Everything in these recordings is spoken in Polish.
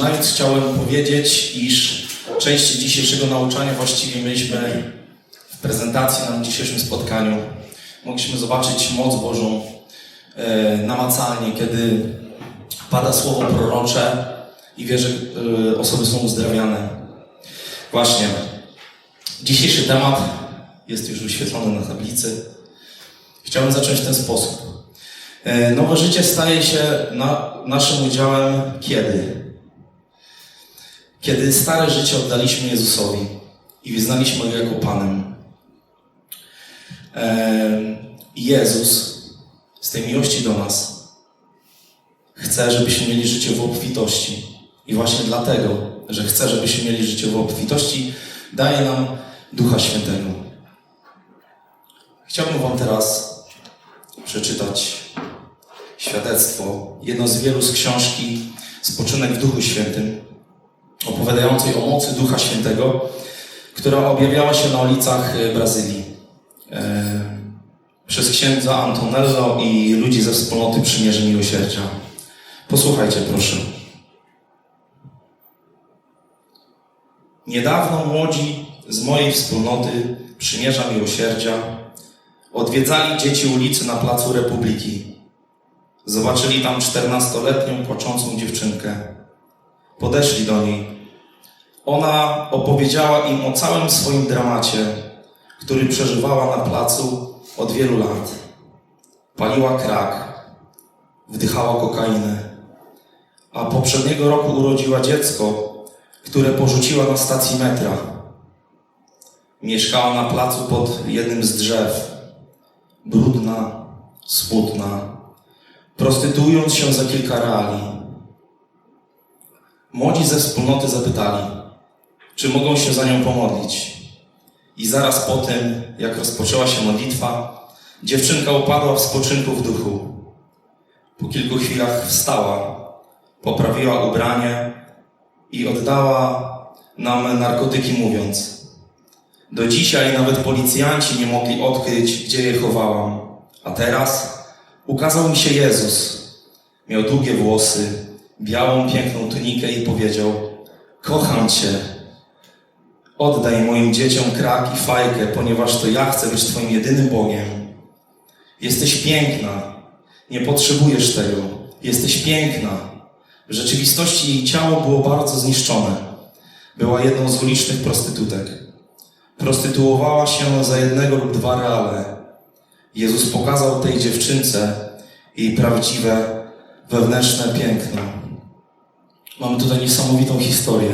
zaczynając chciałem powiedzieć, iż części dzisiejszego nauczania właściwie mieliśmy w prezentacji na dzisiejszym spotkaniu. Mogliśmy zobaczyć moc Bożą e, namacalnie, kiedy pada słowo prorocze i wie, że e, osoby są uzdrawiane. Właśnie. Dzisiejszy temat jest już wyświetlony na tablicy. Chciałem zacząć w ten sposób. E, Nowe życie staje się na, naszym udziałem kiedy? Kiedy stare życie oddaliśmy Jezusowi i wyznaliśmy Go jako Panem. Jezus z tej miłości do nas chce, żebyśmy mieli życie w obfitości. I właśnie dlatego, że chce, żebyśmy mieli życie w obfitości, daje nam Ducha Świętego. Chciałbym Wam teraz przeczytać świadectwo, jedno z wielu z książki Spoczynek w Duchu Świętym, opowiadającej o mocy Ducha Świętego, która objawiała się na ulicach e, Brazylii e, przez księdza Antonello i ludzi ze wspólnoty Przymierze Miłosierdzia. Posłuchajcie proszę. Niedawno młodzi z mojej wspólnoty Przymierza Miłosierdzia odwiedzali dzieci ulicy na Placu Republiki. Zobaczyli tam czternastoletnią płaczącą dziewczynkę. Podeszli do niej. Ona opowiedziała im o całym swoim dramacie, który przeżywała na placu od wielu lat. Paliła krak, wdychała kokainę, a poprzedniego roku urodziła dziecko, które porzuciła na stacji metra. Mieszkała na placu pod jednym z drzew, brudna, smutna, prostytuując się za kilka reali. Młodzi ze wspólnoty zapytali, czy mogą się za nią pomodlić. I zaraz po tym, jak rozpoczęła się modlitwa, dziewczynka upadła w spoczynku w duchu. Po kilku chwilach wstała, poprawiła ubranie i oddała nam narkotyki, mówiąc: Do dzisiaj nawet policjanci nie mogli odkryć, gdzie je chowałam. A teraz ukazał mi się Jezus. Miał długie włosy, białą, piękną tunikę i powiedział: Kocham Cię. Oddaj moim dzieciom krak i fajkę, ponieważ to ja chcę być Twoim jedynym Bogiem. Jesteś piękna. Nie potrzebujesz tego. Jesteś piękna. W rzeczywistości jej ciało było bardzo zniszczone. Była jedną z ulicznych prostytutek. Prostytuowała się za jednego lub dwa reale. Jezus pokazał tej dziewczynce jej prawdziwe wewnętrzne piękno. Mamy tutaj niesamowitą historię,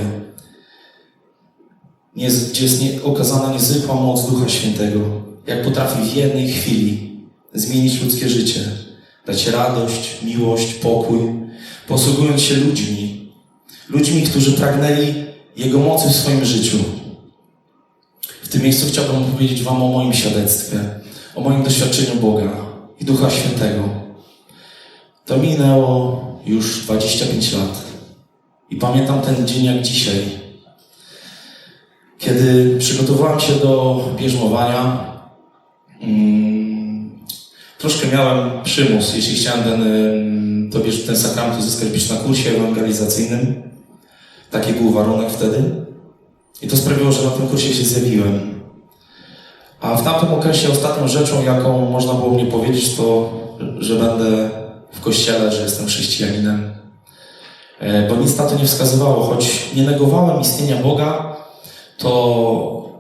gdzie jest okazana niezwykła moc Ducha Świętego, jak potrafi w jednej chwili zmienić ludzkie życie, dać radość, miłość, pokój, posługując się ludźmi, ludźmi, którzy pragnęli Jego mocy w swoim życiu. W tym miejscu chciałbym powiedzieć Wam o moim świadectwie, o moim doświadczeniu Boga i Ducha Świętego. To minęło już 25 lat. I pamiętam ten dzień jak dzisiaj, kiedy przygotowałem się do bierzmowania. mm, Troszkę miałem przymus, jeśli chciałem ten, ym, to bierz- ten sakrament uzyskać być na kursie ewangelizacyjnym. Taki był warunek wtedy. I to sprawiło, że na tym kursie się zjawiłem. A w tamtym okresie ostatnią rzeczą, jaką można było mnie powiedzieć, to, że będę w kościele, że jestem chrześcijaninem. E, Bo nic na to nie wskazywało, choć nie negowałem istnienia Boga, to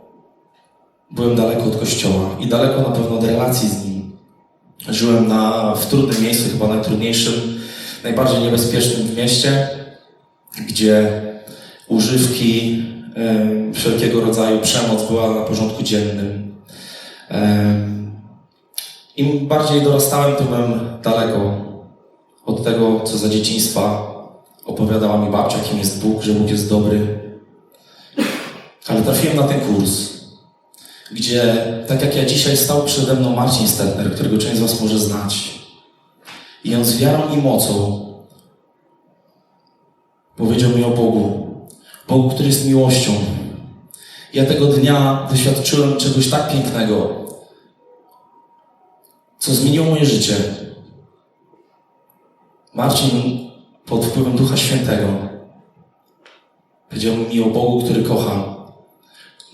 byłem daleko od kościoła i daleko na pewno od relacji z nim. Żyłem na, w trudnym miejscu, chyba najtrudniejszym, najbardziej niebezpiecznym w mieście, gdzie używki, wszelkiego rodzaju przemoc była na porządku dziennym. Im bardziej dorastałem, tym byłem daleko od tego, co za dzieciństwa opowiadała mi babcia, kim jest Bóg, że Bóg jest dobry. Ale trafiłem na ten kurs, gdzie, tak jak ja dzisiaj, stał przede mną Marcin Stetner, którego część z Was może znać. I on z wiarą i mocą powiedział mi o Bogu. Bogu, który jest miłością. Ja tego dnia doświadczyłem czegoś tak pięknego, co zmieniło moje życie. Marcin pod wpływem Ducha Świętego Powiedział mi o Bogu, który kocham,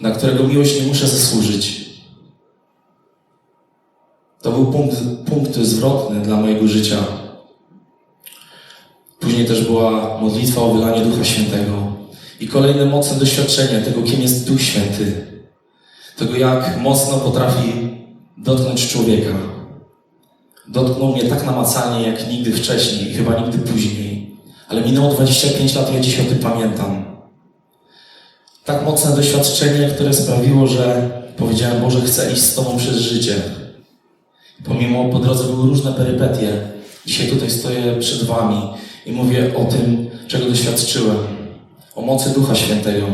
na którego miłość nie muszę zasłużyć. To był punkt, punkt zwrotny dla mojego życia. Później też była modlitwa o wylanie Ducha Świętego i kolejne mocne doświadczenie tego, kim jest Duch Święty. Tego, jak mocno potrafi dotknąć człowieka. Dotknął mnie tak namacalnie, jak nigdy wcześniej chyba nigdy później. Ale minęło 25 lat ja dziś o pamiętam. Tak mocne doświadczenie, które sprawiło, że powiedziałem, Boże, chcę iść z Tobą przez życie. Pomimo po drodze były różne perypetie. Dzisiaj tutaj stoję przed Wami i mówię o tym, czego doświadczyłem. O mocy Ducha Świętego.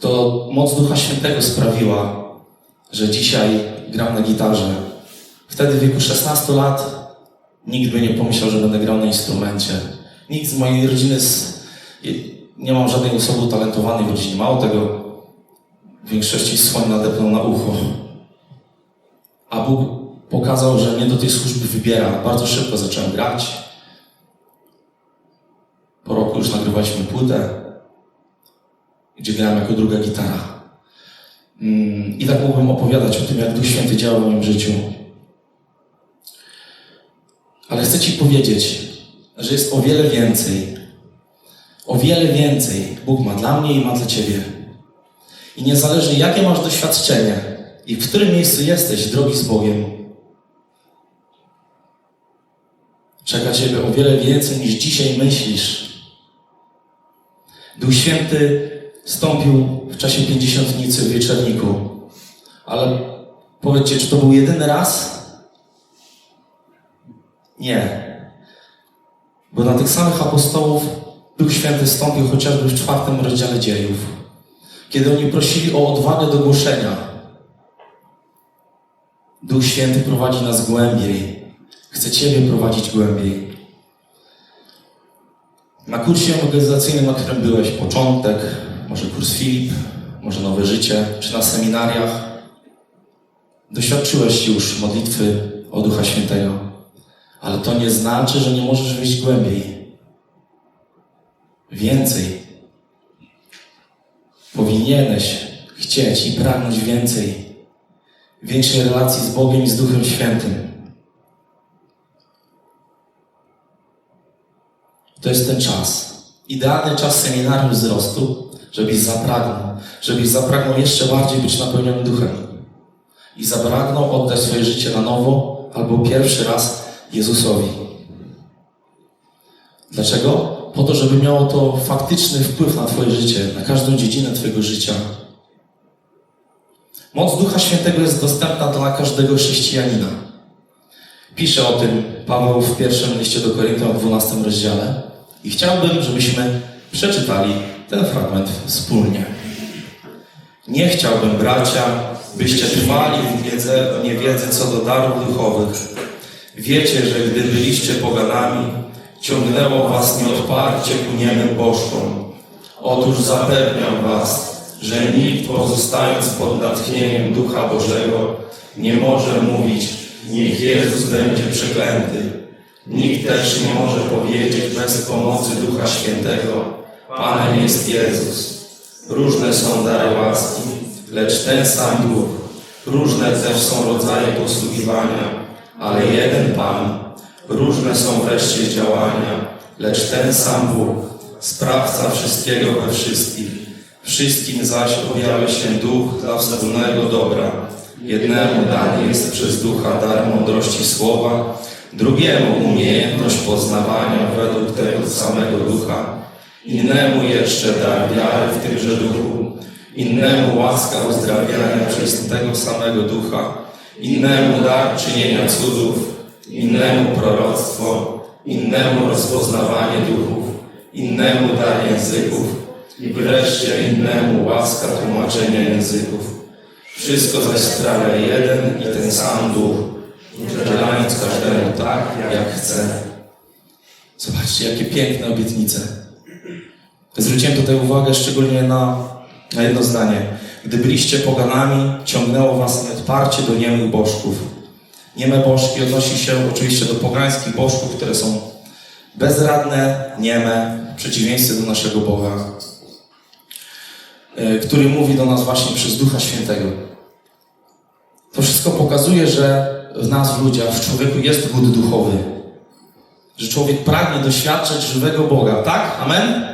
To moc Ducha Świętego sprawiła, że dzisiaj gram na gitarze. Wtedy w wieku 16 lat nikt by nie pomyślał, że będę grał na instrumencie. Nikt z mojej rodziny, z... nie mam żadnej osoby utalentowanej w rodzinie. Mało tego, w większości słoń nadepnął na ucho. A Bóg pokazał, że mnie do tej służby wybiera. Bardzo szybko zacząłem grać. Po roku już nagrywaliśmy płytę, gdzie grałem jako druga gitara. Mm, I tak mógłbym opowiadać o tym, jak Duch Święty działa w moim życiu. Ale chcę Ci powiedzieć, że jest o wiele więcej. O wiele więcej Bóg ma dla mnie i ma dla Ciebie. I niezależnie jakie masz doświadczenie i w którym miejscu jesteś, drogi z Bogiem, czeka Ciebie o wiele więcej niż dzisiaj myślisz. Duch Święty stąpił w czasie pięćdziesiątnicy w wieczorniku. Ale powiedzcie, czy to był jedyny raz? Nie. Bo na tych samych apostołów Duch Święty stąpił chociażby w czwartym rozdziale dziejów. Kiedy oni prosili o odwagę do głoszenia. Duch Święty prowadzi nas głębiej. Chce Ciebie prowadzić głębiej. Na kursie ewangelizacyjnym, na którym byłeś, początek, może kurs Filip, może nowe życie, czy na seminariach, doświadczyłeś już modlitwy o Ducha Świętego. Ale to nie znaczy, że nie możesz wyjść głębiej. Więcej. Powinieneś chcieć i pragnąć więcej. Większej relacji z Bogiem i z Duchem Świętym. To jest ten czas. Idealny czas seminarium wzrostu, żebyś zapragnął, żebyś zapragnął jeszcze bardziej być napełniony duchem. I zapragnął oddać swoje życie na nowo albo pierwszy raz Jezusowi. Dlaczego? Po to, żeby miało to faktyczny wpływ na Twoje życie, na każdą dziedzinę Twojego życia. Moc Ducha Świętego jest dostępna dla każdego chrześcijanina. Pisze o tym Paweł w pierwszym liście do Koryntian w 12 rozdziale. I chciałbym, żebyśmy przeczytali ten fragment wspólnie. Nie chciałbym, bracia, byście trwali w wiedzy, niewiedzy co do darów duchowych. Wiecie, że gdy byliście poganami, ciągnęło was nieodparcie ku niemym bożkom. Otóż zapewniam was, że nikt pozostając pod natchnieniem Ducha Bożego nie może mówić, niech Jezus będzie przeklęty. Nikt też nie może powiedzieć bez pomocy Ducha Świętego, Panem jest Jezus. Różne są dary łaski, lecz ten sam Duch. Różne też są rodzaje posługiwania, ale jeden Pan. Różne są wreszcie działania, lecz ten sam Bóg, sprawca wszystkiego we wszystkich. Wszystkim zaś objawia się Duch dla wspólnego dobra. Jednemu dany jest przez Ducha dar mądrości słowa, drugiemu umiejętność poznawania według tego samego Ducha, innemu jeszcze dar wiary w tymże Duchu, innemu łaska uzdrawiania przez tego samego Ducha, innemu dar czynienia cudów, innemu proroctwo, innemu rozpoznawanie duchów, innemu dar języków i wreszcie innemu łaska tłumaczenia języków. Wszystko zaś sprawia jeden i ten sam Duch, udzielając każdemu tak, jak chce. Zobaczcie, jakie piękne obietnice. Zwróciłem tutaj uwagę szczególnie na, na jedno zdanie. Gdy byliście poganami, ciągnęło was nieodparcie do niemych bożków. Nieme bożki odnosi się oczywiście do pogańskich bożków, które są bezradne, nieme, w przeciwieństwie do naszego Boga. który mówi do nas właśnie przez Ducha Świętego. To wszystko pokazuje, że w nas, w ludziach, w człowieku jest głód duchowy. Że człowiek pragnie doświadczać żywego Boga, tak? Amen?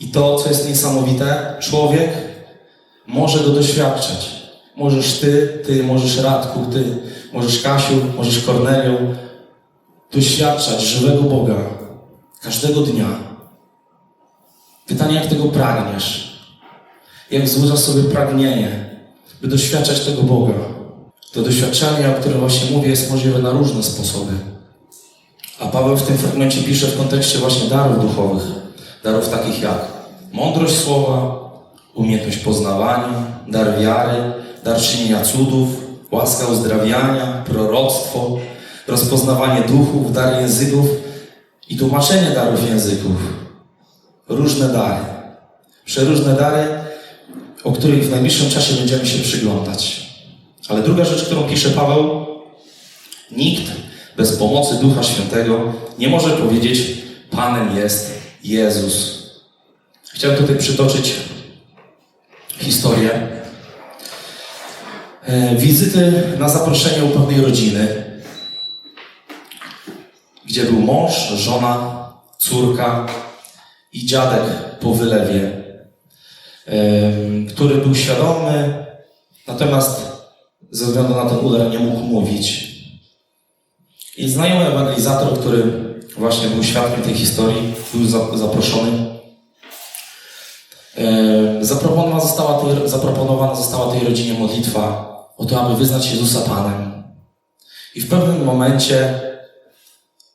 I to, co jest niesamowite, człowiek może go doświadczać. Możesz ty, ty, możesz Radku, ty, możesz Kasiu, możesz Kornelią doświadczać żywego Boga każdego dnia. Pytanie, jak tego pragniesz? Jak złożysz sobie pragnienie, by doświadczać tego Boga? To doświadczenie, o którym właśnie mówię, jest możliwe na różne sposoby. A Paweł w tym fragmencie pisze w kontekście właśnie darów duchowych. Darów takich jak mądrość słowa, umiejętność poznawania, dar wiary, dar czynienia cudów, łaska uzdrawiania, proroctwo, rozpoznawanie duchów, dar języków i tłumaczenie darów języków. Różne dary. Przeróżne dary, o których w najbliższym czasie będziemy się przyglądać. Ale druga rzecz, którą pisze Paweł, nikt bez pomocy Ducha Świętego nie może powiedzieć, Panem jest Jezus. Chciałem tutaj przytoczyć historię e, wizyty na zaproszenie u pewnej rodziny, gdzie był mąż, żona, córka i dziadek po wylewie, em, który był świadomy, natomiast ze względu na ten udar nie mógł mówić. I znajomy ewangelizator, który właśnie był świadkiem tej historii, był za- zaproszony. Zaproponowana została, tej, zaproponowana została tej rodzinie modlitwa o to, aby wyznać Jezusa Panem. I w pewnym momencie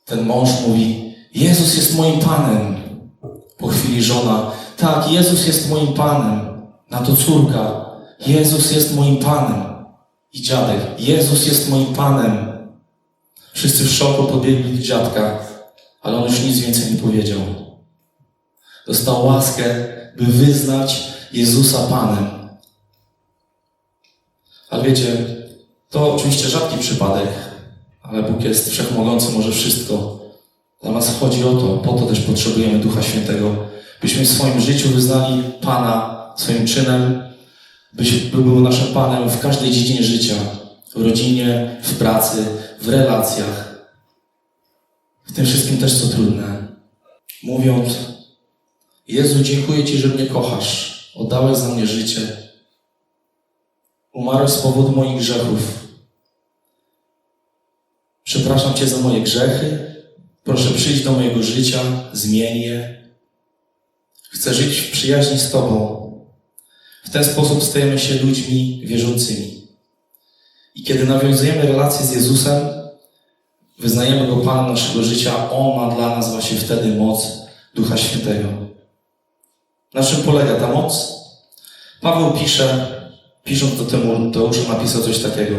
ten mąż mówi: Jezus jest moim Panem. Po chwili żona: Tak, Jezus jest moim Panem. Na to córka: Jezus jest moim Panem. I dziadek: Jezus jest moim Panem. Wszyscy w szoku podbiegli do dziadka, ale on już nic więcej nie powiedział. Dostał łaskę, by wyznać Jezusa Panem. Ale wiecie, to oczywiście rzadki przypadek, ale Bóg jest wszechmogący, może wszystko. Dla nas chodzi o to, po to też potrzebujemy Ducha Świętego, byśmy w swoim życiu wyznali Pana swoim czynem, byś by był naszym Panem w każdej dziedzinie życia, w rodzinie, w pracy, w relacjach, w tym wszystkim też co trudne. Mówiąc, Jezu, dziękuję Ci, że mnie kochasz, oddałeś za mnie życie, umarłeś z powodu moich grzechów. Przepraszam Cię za moje grzechy, proszę przyjść do mojego życia, zmień je. Chcę żyć w przyjaźni z Tobą. W ten sposób stajemy się ludźmi wierzącymi. I kiedy nawiązujemy relacje z Jezusem, wyznajemy Go Panem naszego życia, On ma dla nas właśnie wtedy moc Ducha Świętego. Na czym polega ta moc? Paweł pisze, pisząc do Tymoteusza, napisał coś takiego.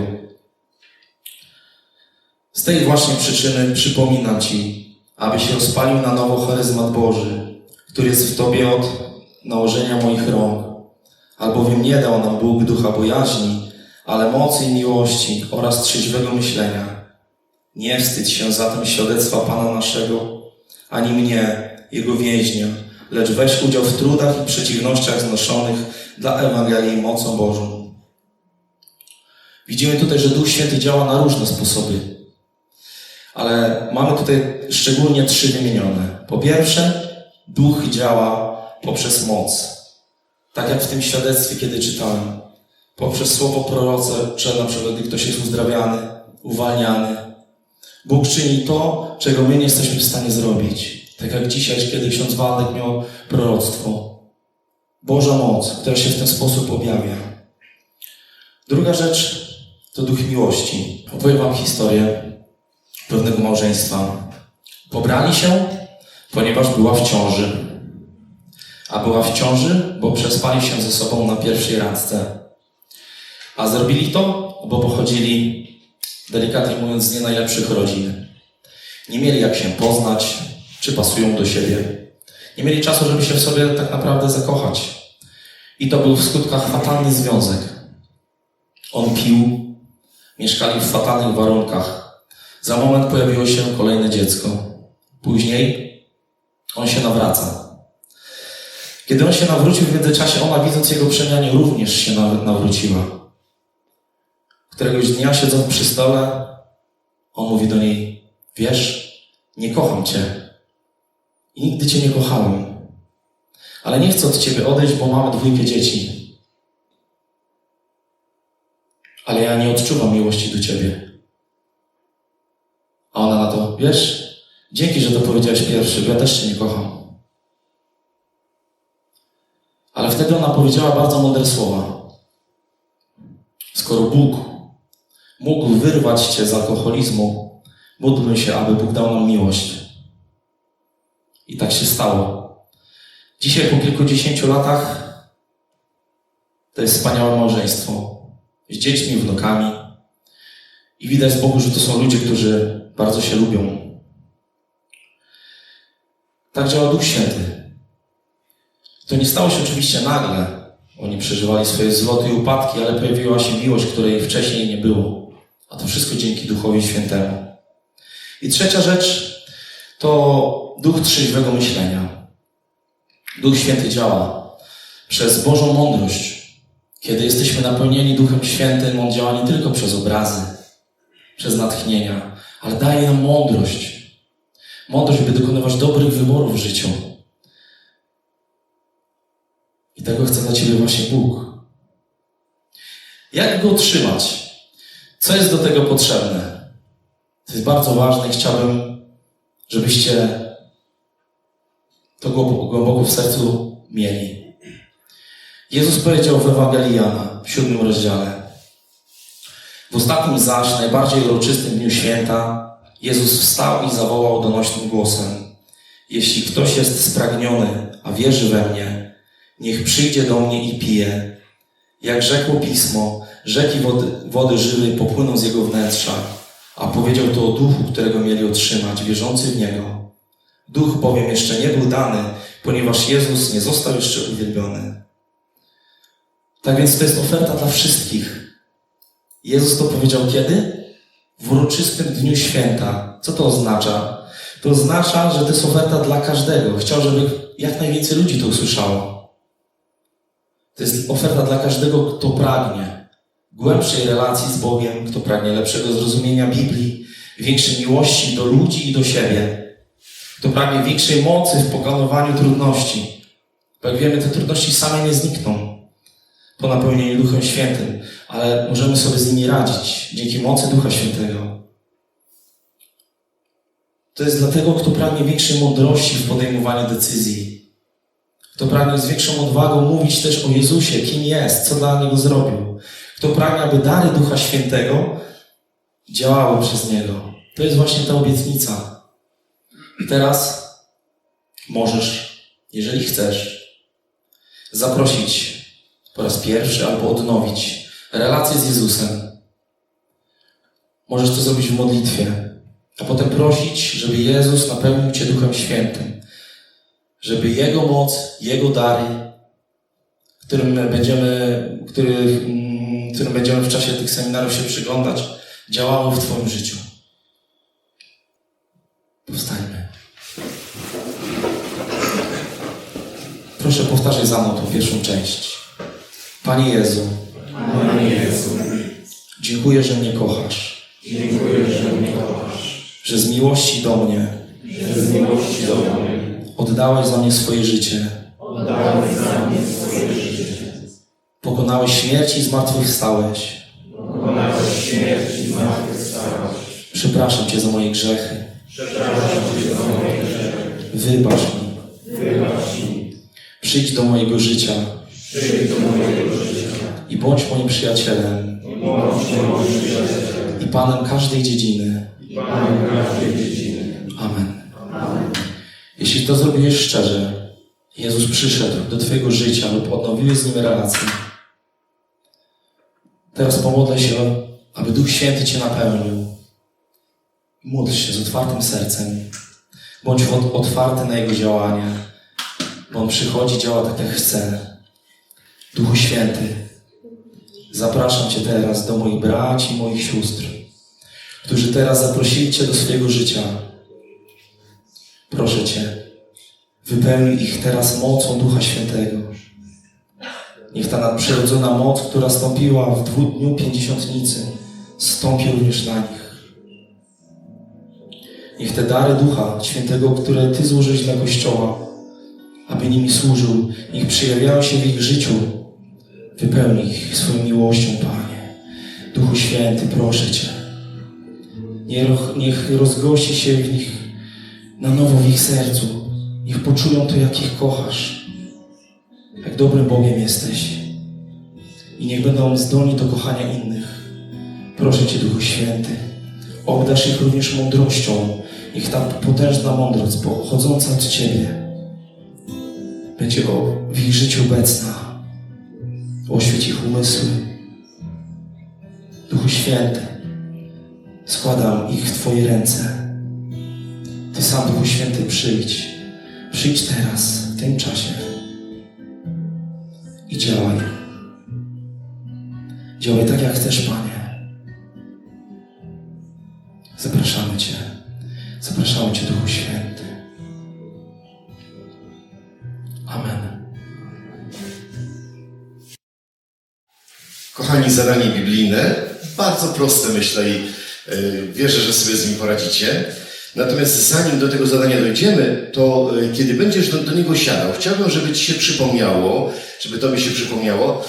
Z tej właśnie przyczyny przypominam Ci, aby się rozpalił na nowo charyzmat Boży, który jest w Tobie od nałożenia moich rąk. Albowiem nie dał nam Bóg ducha bojaźni, ale mocy i miłości oraz trzeźwego myślenia. Nie wstydź się zatem świadectwa Pana naszego, ani mnie, Jego więźnia, lecz weź udział w trudach i przeciwnościach znoszonych dla Ewangelii mocą Bożą. Widzimy tutaj, że Duch Święty działa na różne sposoby, ale mamy tutaj szczególnie trzy wymienione. Po pierwsze, Duch działa poprzez moc. Tak jak w tym świadectwie, kiedy czytałem. Poprzez słowo proroce, że na przykład gdy ktoś jest uzdrawiany, uwalniany. Bóg czyni to, czego my nie jesteśmy w stanie zrobić. Tak jak dzisiaj, kiedy ksiądz Waldek miał proroctwo. Boża moc, która się w ten sposób objawia. Druga rzecz to duch miłości. Opowiem wam historię pewnego małżeństwa. Pobrali się, ponieważ była w ciąży. A była w ciąży, bo przespali się ze sobą na pierwszej randce. A zrobili to, bo pochodzili, delikatnie mówiąc, z nie najlepszych rodzin. Nie mieli jak się poznać, czy pasują do siebie. Nie mieli czasu, żeby się w sobie tak naprawdę zakochać. I to był w skutkach fatalny związek. On pił, mieszkali w fatalnych warunkach. Za moment pojawiło się kolejne dziecko. Później on się nawraca. Kiedy on się nawrócił w międzyczasie, ona widząc jego przemianie również się naw- nawróciła. Któregoś dnia siedząc przy stole, on mówi do niej, wiesz, nie kocham cię i nigdy cię nie kochałem, ale nie chcę od ciebie odejść, bo mamy dwójkę dzieci. Ale ja nie odczuwam miłości do ciebie. A ona na to, wiesz, dzięki, że to powiedziałeś pierwszy, bo ja też cię nie kocham. Ale wtedy ona powiedziała bardzo mądre słowa. Skoro Bóg mógł wyrwać cię z alkoholizmu, módlmy się, aby Bóg dał nam miłość. I tak się stało. Dzisiaj po kilkudziesięciu latach to jest wspaniałe małżeństwo. Z dziećmi, wnukami. I widać z Bogu, że to są ludzie, którzy bardzo się lubią. Tak działa Duch Święty. To nie stało się oczywiście nagle. Oni przeżywali swoje zloty i upadki, ale pojawiła się miłość, której wcześniej nie było. A to wszystko dzięki Duchowi Świętemu. I trzecia rzecz to duch trzeźwego myślenia. Duch Święty działa przez Bożą mądrość. Kiedy jesteśmy napełnieni Duchem Świętym, On działa nie tylko przez obrazy, przez natchnienia, ale daje nam mądrość. Mądrość, by dokonywać dobrych wyborów w życiu. I tego chce dla Ciebie właśnie Bóg. Jak go otrzymać? Co jest do tego potrzebne? To jest bardzo ważne chciałbym, żebyście to głęboko w sercu mieli. Jezus powiedział w Ewangelii Jana w siódmym rozdziale. W ostatnim zaś, najbardziej uroczystym dniu święta, Jezus wstał i zawołał donośnym głosem: Jeśli ktoś jest spragniony, a wierzy we mnie, niech przyjdzie do mnie i pije. Jak rzekło pismo, rzeki wody, wody żywej popłyną z jego wnętrza, a powiedział to o duchu, którego mieli otrzymać, wierzący w niego. Duch bowiem jeszcze nie był dany, ponieważ Jezus nie został jeszcze uwielbiony. Tak więc to jest oferta dla wszystkich. Jezus to powiedział kiedy? W uroczystym dniu święta. Co to oznacza? To oznacza, że to jest oferta dla każdego. Chciał, żeby jak najwięcej ludzi to usłyszało. To jest oferta dla każdego, kto pragnie głębszej relacji z Bogiem, kto pragnie lepszego zrozumienia Biblii, większej miłości do ludzi i do siebie, kto pragnie większej mocy w pokonywaniu trudności. Bo jak wiemy, te trudności same nie znikną po napełnieniu Duchem Świętym, ale możemy sobie z nimi radzić dzięki mocy Ducha Świętego. To jest dlatego, kto pragnie większej mądrości w podejmowaniu decyzji. Kto pragnie z większą odwagą mówić też o Jezusie, kim jest, co dla Niego zrobił. Kto pragnie, aby dary Ducha Świętego działały przez Niego. To jest właśnie ta obietnica. I teraz możesz, jeżeli chcesz, zaprosić po raz pierwszy albo odnowić relację z Jezusem. Możesz to zrobić w modlitwie, a potem prosić, żeby Jezus napełnił Cię Duchem Świętym, żeby Jego moc, Jego dary, którym będziemy, który, mm, którym będziemy w czasie tych seminariów się przyglądać, działały w Twoim życiu. Powstańmy. Proszę powtarzaj za mną tą pierwszą część. Panie Jezu, Panie Jezu, dziękuję, że mnie kochasz, dziękuję, że mnie kochasz, że z miłości do mnie że z miłości do mnie oddałeś za mnie swoje życie, oddałeś za mnie swoje życie. pokonałeś śmierć i zmartwychwstałeś. Pokonałeś śmierć i zmartwychwstałeś. Przepraszam Cię za moje grzechy. Przepraszam Cię za moje grzechy. Wybacz mi. Przyjdź do mojego życia Przyjdź do mojego życia. i bądź moim przyjacielem I bądź moim przyjacielem. i Panem każdej dziedziny. I Panem każdej dziedziny. Amen. Jeśli to zrobiłeś szczerze, Jezus przyszedł do Twojego życia lub odnowiłeś z Nim relację, teraz pomodlę się, aby Duch Święty Cię napełnił. Módl się z otwartym sercem. Bądź otwarty na Jego działanie, On przychodzi, działa tak, jak chce. Duchu Święty, zapraszam Cię teraz do moich braci i moich sióstr, którzy teraz zaprosili Cię do swojego życia. Proszę Cię, Wypełnij ich teraz mocą Ducha Świętego. Niech ta nadprzyrodzona moc, która stąpiła w dwudniu pięćdziesiątnicy, stąpi również na nich. Niech te dary Ducha Świętego, które Ty złożyłeś dla Kościoła, aby nimi służył, niech przejawiają się w ich życiu. Wypełnij ich swoją miłością, Panie. Duchu Święty, proszę Cię. Niech, rozgości się w nich na nowo w ich sercu. Niech poczują to, jak ich kochasz. Jak dobrym Bogiem jesteś. I niech będą zdolni do kochania innych. Proszę Cię, Duchu Święty, obdarz ich również mądrością. Niech ta potężna mądrość pochodząca od Ciebie będzie w ich życiu obecna. Oświeć ich umysły. Duchu Święty, składam ich w Twoje ręce. Ty sam, Duchu Święty, przyjdź. Przyjdź teraz, w tym czasie. I działaj. Działaj tak, jak chcesz, Panie. Zadanie biblijne, bardzo proste myślę i y, wierzę, że sobie z nim poradzicie. Natomiast zanim do tego zadania dojdziemy, to y, kiedy będziesz do, do niego siadał, chciałbym, żeby Ci się przypomniało, żeby Tobie się przypomniało,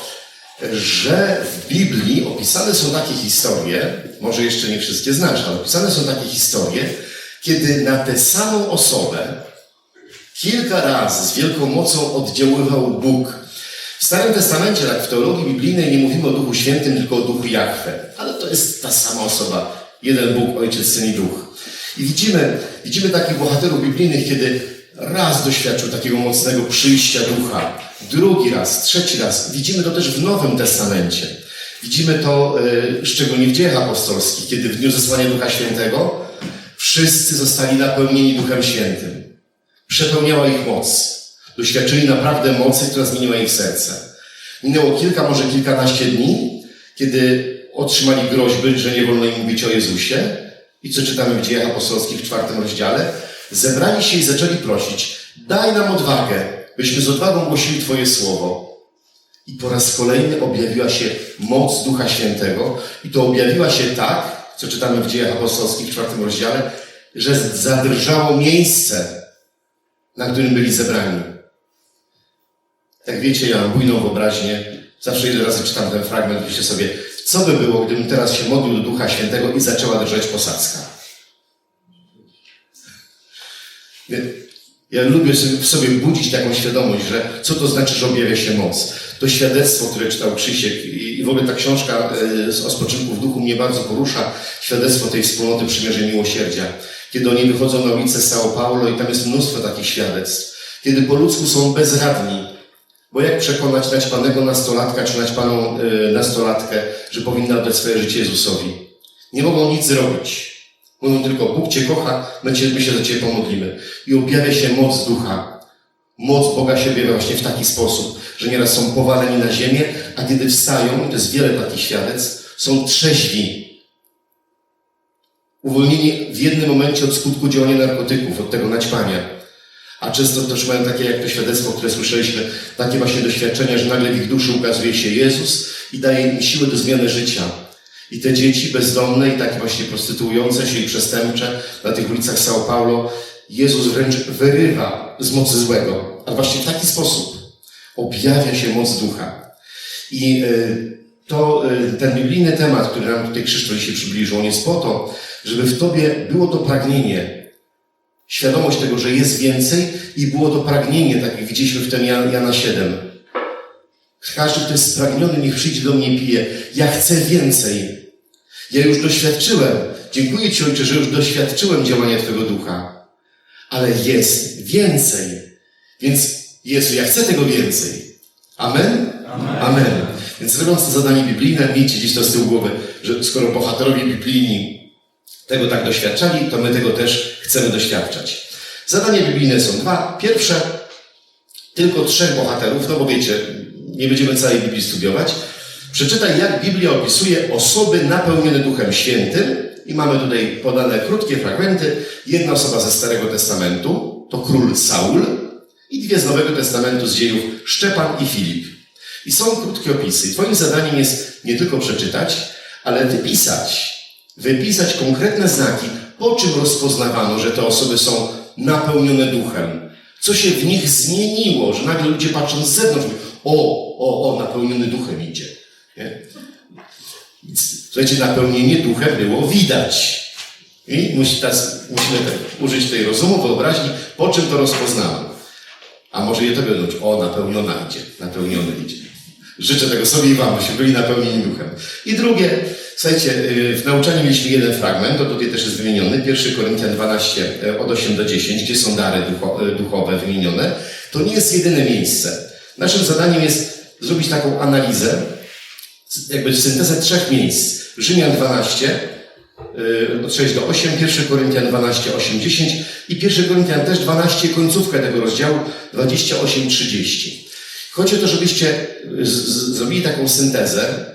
że w Biblii opisane są takie historie, może jeszcze nie wszystkie znasz, ale opisane są takie historie, kiedy na tę samą osobę kilka razy z wielką mocą oddziaływał Bóg. W Starym Testamencie, tak w teologii biblijnej, nie mówimy o Duchu Świętym, tylko o Duchu Jahwe. Ale to jest ta sama osoba. Jeden Bóg, Ojciec, Syn i Duch. I widzimy, widzimy takich bohaterów biblijnych, kiedy raz doświadczył takiego mocnego przyjścia Ducha, drugi raz, trzeci raz. Widzimy to też w Nowym Testamencie. Widzimy to y, szczególnie w dziejach apostolskich, kiedy w dniu zesłania Ducha Świętego wszyscy zostali napełnieni Duchem Świętym. Przepełniała ich moc. Doświadczyli naprawdę mocy, która zmieniła ich serce. Minęło kilka, może kilkanaście dni, kiedy otrzymali groźby, że nie wolno im mówić o Jezusie. I co czytamy w dziejach apostolskich w czwartym rozdziale? Zebrali się i zaczęli prosić, daj nam odwagę, byśmy z odwagą głosili Twoje słowo. I po raz kolejny objawiła się moc Ducha Świętego i to objawiła się tak, co czytamy w dziejach apostolskich w czwartym rozdziale, że zadrżało miejsce, na którym byli zebrani. Jak wiecie, ja mam bujną wyobraźnię. Zawsze ile razy czytam ten fragment, myślę sobie, co by było, gdybym teraz się modlił do Ducha Świętego i zaczęła drżeć posadzka. Ja lubię w sobie budzić taką świadomość, że co to znaczy, że objawia się moc. To świadectwo, które czytał Krzysiek i w ogóle ta książka e, z o spoczynku w duchu mnie bardzo porusza. Świadectwo tej wspólnoty Przymierza i Miłosierdzia. Kiedy oni wychodzą na ulicę São Paulo i tam jest mnóstwo takich świadectw. Kiedy po ludzku są bezradni. Bo jak przekonać naćpanego nastolatka czy naćpaną y, nastolatkę, że powinna oddać swoje życie Jezusowi? Nie mogą nic zrobić. Mówią tylko, Bóg Cię kocha, my, cię, my się do Ciebie pomodlimy. I objawia się moc ducha. Moc Boga się objawia właśnie w taki sposób, że nieraz są powaleni na ziemię, a kiedy wstają, to jest wiele takich świadectw, są trzeźwi. Uwolnieni w jednym momencie od skutku działania narkotyków, od tego naćpania. A często też mają takie, jak to świadectwo, które słyszeliśmy, takie właśnie doświadczenia, że nagle w ich duszy ukazuje się Jezus i daje im siłę do zmiany życia. I te dzieci bezdomne i takie właśnie prostytuujące się i przestępcze na tych ulicach São Paulo, Jezus wręcz wyrywa z mocy złego. A właśnie w taki sposób objawia się moc ducha. I y, to y, ten biblijny temat, który nam tutaj Krzysztof dzisiaj przybliżył, on jest po to, żeby w Tobie było to pragnienie, świadomość tego, że jest więcej i było to pragnienie, tak jak widzieliśmy w tym Jan, Jana 7. Każdy, kto jest spragniony, niech przyjdzie do mnie i pije. Ja chcę więcej. Ja już doświadczyłem. Dziękuję Ci, Ojcze, że już doświadczyłem działania Twojego Ducha. Ale jest więcej. Więc Jezu, ja chcę tego więcej. Amen? Amen. Amen. Więc robiąc to zadanie biblijne, miejcie gdzieś to z tyłu głowy, że skoro bohaterowie biblijni tego tak doświadczali, to my tego też chcemy doświadczać. Zadania biblijne są dwa. Pierwsze, tylko trzech bohaterów, no bo wiecie, nie będziemy całej Biblii studiować. Przeczytaj, jak Biblia opisuje osoby napełnione Duchem Świętym. I mamy tutaj podane krótkie fragmenty. Jedna osoba ze Starego Testamentu, to król Saul. i dwie z Nowego Testamentu z dziejów Szczepan i Filip. I są krótkie opisy. Twoim zadaniem jest nie tylko przeczytać, ale wypisać, wypisać konkretne znaki, po czym rozpoznawano, że te osoby są napełnione duchem. Co się w nich zmieniło, że nagle ludzie patrząc z zewnątrz mówią, o, o, o, napełniony duchem idzie. Nie? Słuchajcie, napełnienie duchem było widać. I musi teraz, musimy tak użyć tej rozumu, wyobraźni, po czym to rozpoznamy. A może je to będą, o, napełniona idzie, napełniony idzie. Życzę tego sobie i Wam, byśmy byli napełnieni duchem. I drugie, słuchajcie, yy, w nauczaniu mieliśmy jeden fragment, to tutaj też jest wymieniony, 1 Koryntian 12 yy, od 8 do 10, gdzie są dary yy, duchowe wymienione. To nie jest jedyne miejsce. Naszym zadaniem jest zrobić taką analizę, jakby syntezę trzech miejsc. Rzymian 12, yy, od 6 do 8, 1 Koryntian 12, 8, 10 i 1 Koryntian też 12, końcówkę tego rozdziału 28, 30. Chodzi o to, żebyście z, z, zrobili taką syntezę,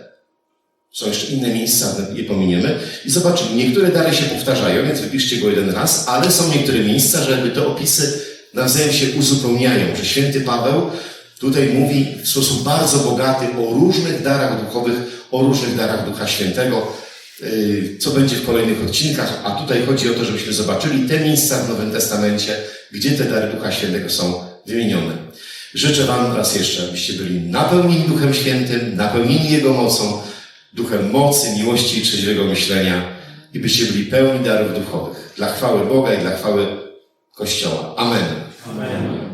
są jeszcze inne miejsca, je pominiemy, i zobaczyli, niektóre dary się powtarzają, więc wypiszcie go jeden raz, ale są niektóre miejsca, że jakby te opisy nawzajem się uzupełniają, że święty Paweł tutaj mówi w sposób bardzo bogaty o różnych darach duchowych, o różnych darach Ducha Świętego, yy, co będzie w kolejnych odcinkach, a tutaj chodzi o to, żebyśmy zobaczyli te miejsca w Nowym Testamencie, gdzie te dary Ducha Świętego są wymienione. Życzę Wam raz jeszcze, abyście byli napełnieni Duchem Świętym, napełnieni Jego mocą, duchem mocy, miłości i trzeźwego myślenia i byście byli pełni darów duchowych dla chwały Boga i dla chwały Kościoła. Amen. Amen.